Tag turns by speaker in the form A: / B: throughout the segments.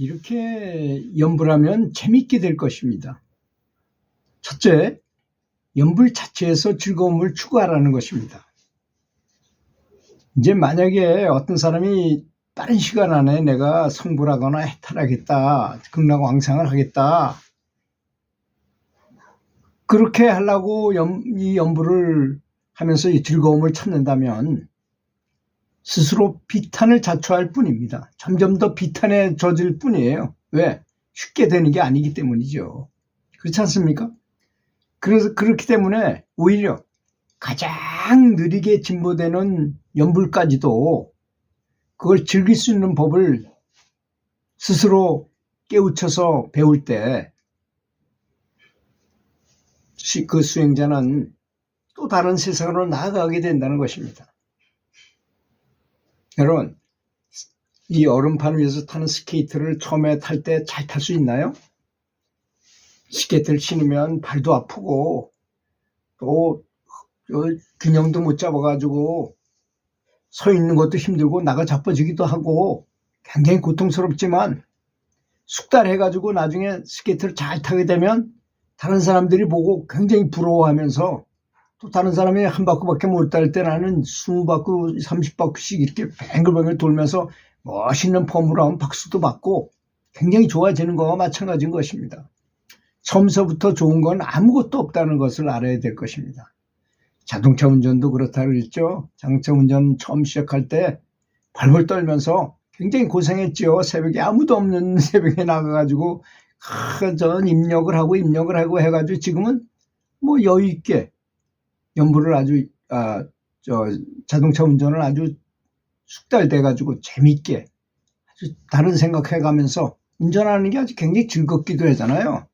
A: 이렇게 연불하면 재밌게 될 것입니다. 첫째, 연불 자체에서 즐거움을 추구하라는 것입니다. 이제 만약에 어떤 사람이 빠른 시간 안에 내가 성불하거나 해탈하겠다, 극락왕상을 하겠다, 그렇게 하려고 연, 이 연불을 하면서 이 즐거움을 찾는다면 스스로 비탄을 자초할 뿐입니다. 점점 더 비탄에 젖을 뿐이에요. 왜? 쉽게 되는 게 아니기 때문이죠. 그렇지 않습니까? 그래서 그렇기 때문에 오히려 가장 느리게 진보되는 연불까지도 그걸 즐길 수 있는 법을 스스로 깨우쳐서 배울 때 그 수행자는 또 다른 세상으로 나아가게 된다는 것입니다. 여러분, 이 얼음판 위에서 타는 스케이트를 처음에 탈 때 잘 탈 수 있나요? 스케이트를 신으면 발도 아프고 또 균형도 못 잡아가지고 서 있는 것도 힘들고 나가 자빠지기도 하고 굉장히 고통스럽지만 숙달해가지고 나중에 스케이트를 잘 타게 되면 다른 사람들이 보고 굉장히 부러워하면서 또 다른 사람이 한 바퀴밖에 못탈때 나는 20바퀴, 30바퀴씩 이렇게 뱅글뱅글 돌면서 멋있는 폼으로 하면 박수도 받고 굉장히 좋아지는 거와 마찬가지인 것입니다. 처음서부터 좋은 건 아무것도 없다는 것을 알아야 될 것입니다. 자동차 운전도 그렇다 그랬죠. 자동차 운전 처음 시작할 때 발벌 떨면서 굉장히 고생했죠. 새벽에 아무도 없는 새벽에 나가가지고 아, 전 입력을 하고 입력을 하고 해가지고 지금은 뭐 여유 있게 연부를 아주 아, 저 자동차 운전을 아주 숙달돼 가지고 재밌게 아주 다른 생각해 가면서 운전하는 게 아주 굉장히 즐겁기도 하잖아요.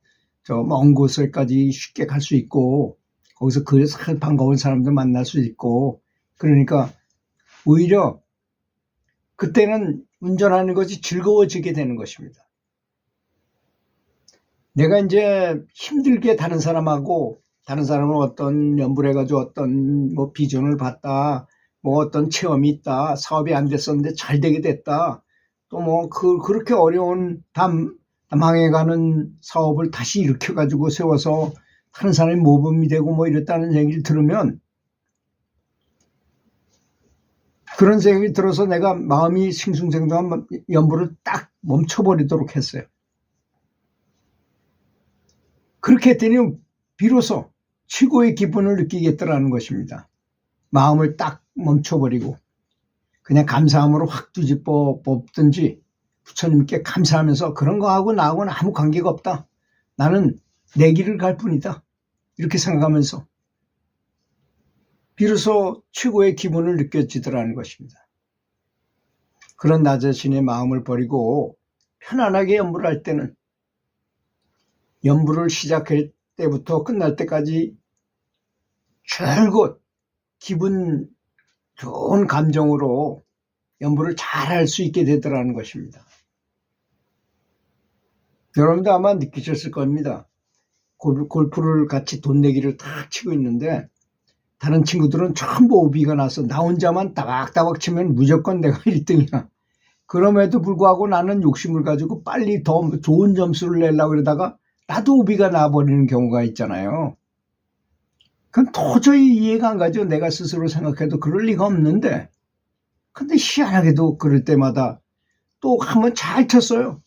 A: 저 먼 곳에까지 쉽게 갈 수 있고 거기서 그래서 반가운 사람들 만날 수 있고 그러니까 오히려 그때는 운전하는 것이 즐거워지게 되는 것입니다. 내가 이제 힘들게 다른 사람하고 다른 사람은 어떤 연불 해가지고 어떤 뭐 비전을 봤다, 뭐 어떤 체험이 있다, 사업이 안 됐었는데 잘 되게 됐다, 또 뭐 그, 그렇게 어려운 담, 망해가는 사업을 다시 일으켜가지고 세워서 하는 사람이 모범이 되고 뭐 이랬다는 얘기를 들으면 그런 생각이 들어서 내가 마음이 싱숭생숭한 연부를 딱 멈춰버리도록 했어요. 그렇게 했더니 비로소 최고의 기분을 느끼겠더라는 것입니다. 마음을 딱 멈춰버리고 그냥 감사함으로 확 뒤집어 뽑든지 부처님께 감사하면서 그런 거하고 나하고는 아무 관계가 없다. 나는 내 길을 갈 뿐이다. 이렇게 생각하면서 비로소 최고의 기분을 느껴지더라는 것입니다. 그런 나 자신의 마음을 버리고 편안하게 연부를 할 때는 연부를 시작할 때부터 끝날 때까지 줄곧 기분 좋은 감정으로 연부를 잘 할 수 있게 되더라는 것입니다. 여러분도 아마 느끼셨을 겁니다. 골프를 같이 돈 내기를 탁 치고 있는데 다른 친구들은 전부 오비가 나서 나 혼자만 따박따박 치면 무조건 내가 1등이야. 그럼에도 불구하고 나는 욕심을 가지고 빨리 더 좋은 점수를 내려고 그러다가 나도 오비가 나버리는 경우가 있잖아요. 그건 도저히 이해가 안 가죠. 내가 스스로 생각해도 그럴 리가 없는데. 근데 희한하게도 그럴 때마다 또 한 번 잘 쳤어요.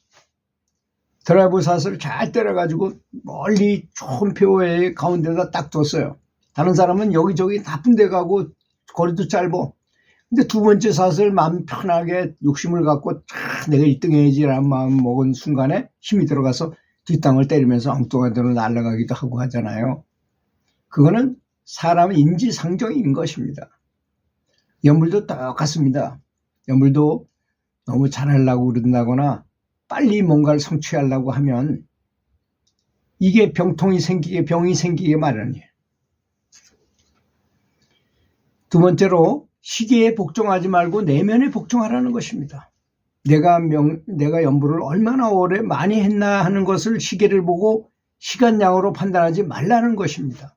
A: 드라이브 샷을 잘 때려가지고 멀리 좋은 표의 가운데다 딱 뒀어요. 다른 사람은 여기저기 나쁜 데 가고 거리도 짧어. 근데 두 번째 샷을 마음 편하게 욕심을 갖고 아, 내가 1등 해야지라는 마음 먹은 순간에 힘이 들어가서 뒷땅을 때리면서 엉뚱한 데로 날아가기도 하고 하잖아요. 그거는 사람 인지상정인 것입니다. 연불도 똑같습니다. 연불도 너무 잘하려고 그런다거나 빨리 뭔가를 성취하려고 하면 이게 병통이 생기게 병이 생기게 마련이에요. 두 번째로 시계에 복종하지 말고 내면에 복종하라는 것입니다. 내가 명, 내가 연부를 얼마나 오래 많이 했나 하는 것을 시계를 보고 시간량으로 판단하지 말라는 것입니다.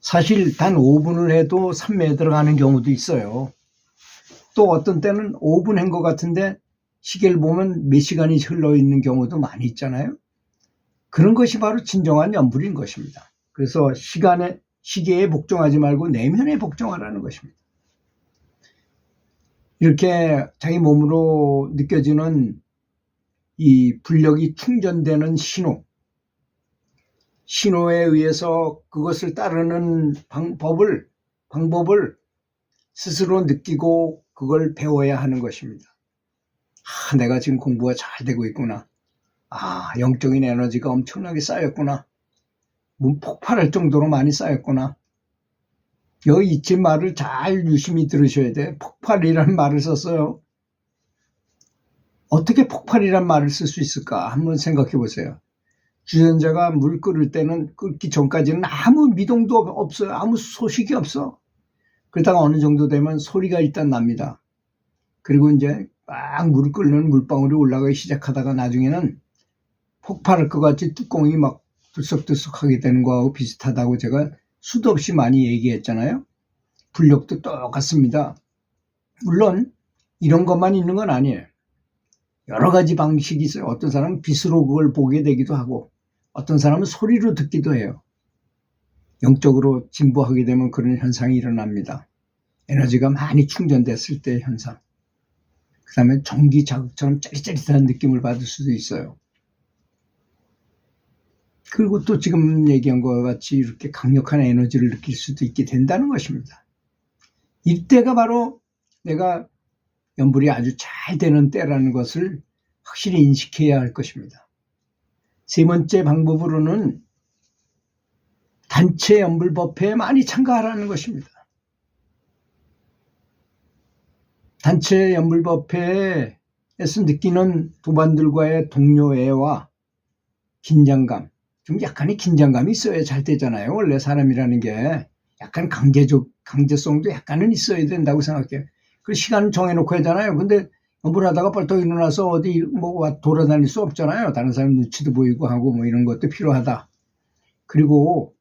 A: 사실 단 5분을 해도 3매에 들어가는 경우도 있어요. 또 어떤 때는 5분 한 것 같은데 시계를 보면 몇 시간이 흘러 있는 경우도 많이 있잖아요. 그런 것이 바로 진정한 연불인 것입니다. 그래서 시간에 시계에 복종하지 말고 내면에 복종하라는 것입니다. 이렇게 자기 몸으로 느껴지는 이 불력이 충전되는 신호, 신호에 의해서 그것을 따르는 방법을, 방법을 스스로 느끼고 그걸 배워야 하는 것입니다. 아, 내가 지금 공부가 잘 되고 있구나. 아, 영적인 에너지가 엄청나게 쌓였구나. 뭐 폭발할 정도로 많이 쌓였구나. 여기 이집 말을 잘 유심히 들으셔야 돼. 폭발이라는 말을 썼어요. 어떻게 폭발이란 말을 쓸 수 있을까? 한번 생각해 보세요. 주전자가 물 끓을 때는 끓기 전까지는 아무 미동도 없어요. 아무 소식이 없어. 그러다가 어느 정도 되면 소리가 일단 납니다. 그리고 이제 막 물 끓는 물방울이 올라가기 시작하다가 나중에는 폭발할 것 같이 뚜껑이 막 들썩들썩하게 되는 거하고 비슷하다고 제가 수도 없이 많이 얘기했잖아요. 불력도 똑같습니다. 물론 이런 것만 있는 건 아니에요. 여러 가지 방식이 있어요. 어떤 사람은 빛으로 그걸 보게 되기도 하고 어떤 사람은 소리로 듣기도 해요. 영적으로 진보하게 되면 그런 현상이 일어납니다. 에너지가 많이 충전됐을 때 현상. 그 다음에 전기 자극처럼 짜릿짜릿한 느낌을 받을 수도 있어요. 그리고 또 지금 얘기한 것과 같이 이렇게 강력한 에너지를 느낄 수도 있게 된다는 것입니다. 이때가 바로 내가 연불이 아주 잘 되는 때라는 것을 확실히 인식해야 할 것입니다. 세 번째 방법으로는 단체 연불 법회에 많이 참가하라는 것입니다. 단체 연불 법회에서 느끼는 도반들과의 동료애와 긴장감, 좀 약간의 긴장감이 있어야 잘 되잖아요. 원래 사람이라는 게 약간 강제적, 강제성도 약간은 있어야 된다고 생각해요. 그 시간 정해놓고 하잖아요. 근데 연불하다가 벌떡 일어나서 어디 뭐 돌아다닐 수 없잖아요. 다른 사람 눈치도 보이고 하고 뭐 이런 것도 필요하다. 그리고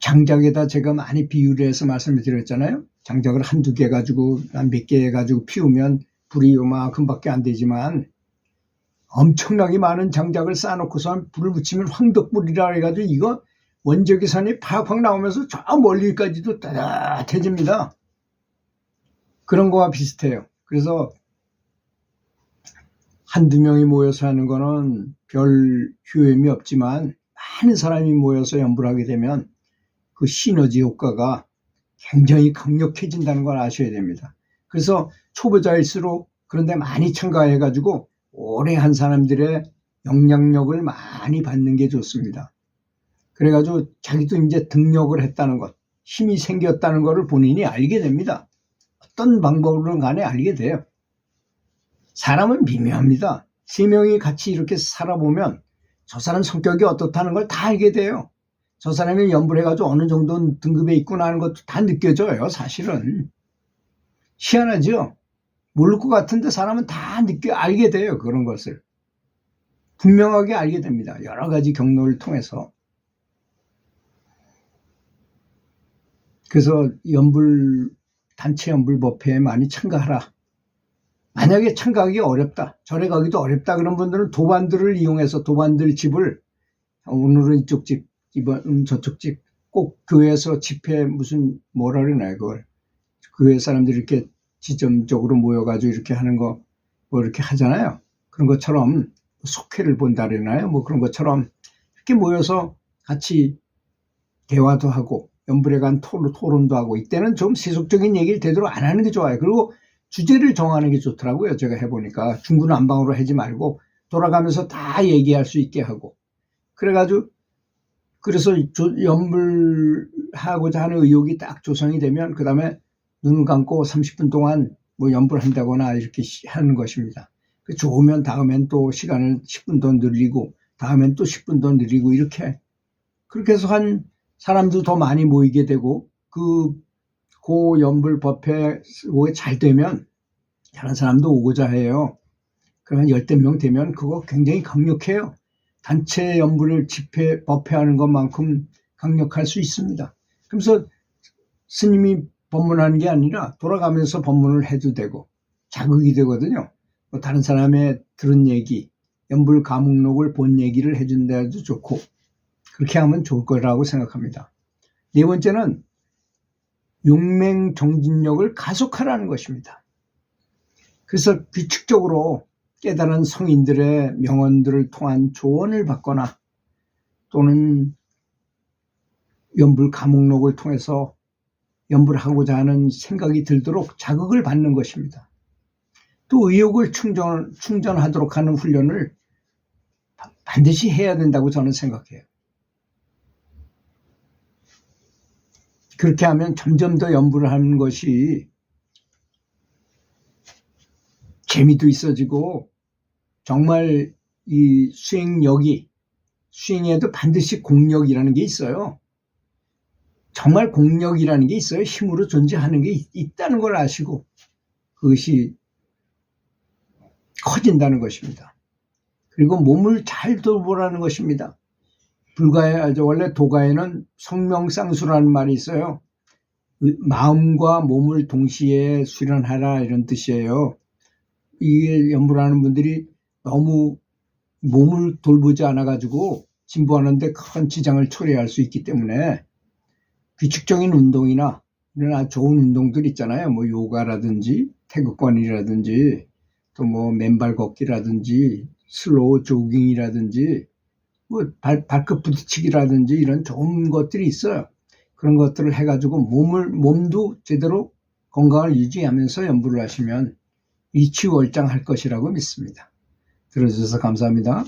A: 장작에다 제가 많이 비유를 해서 말씀을 드렸잖아요. 장작을 한두 개 가지고 한몇개 가지고 피우면 불이 요만큼밖에 안 되지만 엄청나게 많은 장작을 쌓아놓고서 불을 붙이면 황덕불이라 해가지고 이거 원적외선이 팍팍 나오면서 저 멀리까지도 따뜻해집니다. 그런 거와 비슷해요. 그래서 한두 명이 모여서 하는 거는 별 효험이 없지만 많은 사람이 모여서 연불하게 되면 그 시너지 효과가 굉장히 강력해진다는 걸 아셔야 됩니다. 그래서 초보자일수록 그런데 많이 참가해가지고 오래 한 사람들의 영향력을 많이 받는 게 좋습니다. 그래가지고 자기도 이제 등력을 했다는 것, 힘이 생겼다는 것을 본인이 알게 됩니다. 어떤 방법으로든 간에 알게 돼요. 사람은 미묘합니다. 세 명이 같이 이렇게 살아보면 저 사람 성격이 어떻다는 걸 다 알게 돼요. 저 사람이 연불해가지고 어느 정도 등급에 있구나 하는 것도 다 느껴져요, 사실은. 희한하죠? 모를 것 같은데 사람은 다 느껴, 알게 돼요, 그런 것을. 분명하게 알게 됩니다. 여러 가지 경로를 통해서. 그래서 연불, 단체 연불 법회에 많이 참가하라. 만약에 참가하기 어렵다, 절에 가기도 어렵다 그런 분들은 도반들을 이용해서 도반들 집을 오늘은 이쪽 집, 이번 저쪽 집, 꼭 교회에서 집회 무슨 뭐라 그러나요 그걸 교회 사람들이 이렇게 지점적으로 모여가지고 이렇게 하는 거 뭐 이렇게 하잖아요. 그런 것처럼 속회를 본다 그러나요? 뭐 그런 것처럼 이렇게 모여서 같이 대화도 하고 연불에 간 토론, 토론도 하고 이때는 좀 세속적인 얘기를 되도록 안 하는 게 좋아요. 그리고 주제를 정하는 게 좋더라고요. 제가 해보니까 중구난방으로 하지 말고 돌아가면서 다 얘기할 수 있게 하고 그래가지고 그래서 연불하고자 하는 의욕이 딱 조성이 되면 그 다음에 눈을 감고 30분 동안 뭐 연불한다거나 이렇게 하는 것입니다. 그 좋으면 다음엔 또 시간을 10분 더 늘리고 다음엔 또 10분 더 늘리고 이렇게 그렇게 해서 한 사람도 더 많이 모이게 되고 그 고 연불 법회에 잘 되면 다른 사람도 오고자 해요. 그러면 열댓 명 되면 그거 굉장히 강력해요. 단체 연불을 집회, 법회하는 것만큼 강력할 수 있습니다. 그래서 스님이 법문하는 게 아니라 돌아가면서 법문을 해도 되고 자극이 되거든요. 뭐 다른 사람의 들은 얘기, 연불 가목록을 본 얘기를 해준다 해도 좋고 그렇게 하면 좋을 거라고 생각합니다. 네 번째는 용맹 정진력을 가속하라는 것입니다. 그래서 규칙적으로 깨달은 성인들의 명언들을 통한 조언을 받거나 또는 연불 가목록을 통해서 연불하고자 하는 생각이 들도록 자극을 받는 것입니다. 또 의욕을 충전, 충전하도록 하는 훈련을 바- 반드시 해야 된다고 저는 생각해요. 그렇게 하면 점점 더 연불을 하는 것이 재미도 있어지고 정말 이 수행력이 수행에도 반드시 공력이라는 게 있어요. 정말 공력이라는 게 있어요. 힘으로 존재하는 게 있- 있다는 걸 아시고 그것이 커진다는 것입니다. 그리고 몸을 잘 돌보라는 것입니다. 불가에 원래 도가에는 성명상수라는 말이 있어요. 의- 마음과 몸을 동시에 수련하라 이런 뜻이에요. 이게 연불하는 분들이 너무 몸을 돌보지 않아 가지고 진보하는데 큰 지장을 초래할 수 있기 때문에 규칙적인 운동이나 이런 아주 좋은 운동들 있잖아요. 뭐 요가라든지 태극권이라든지 또 뭐 맨발 걷기라든지 슬로우 조깅이라든지 뭐 발, 발끝 부딪히기라든지 이런 좋은 것들이 있어요. 그런 것들을 해가지고 몸을 몸도 제대로 건강을 유지하면서 연부를 하시면 이치월장할 것이라고 믿습니다. 들어주셔서 감사합니다.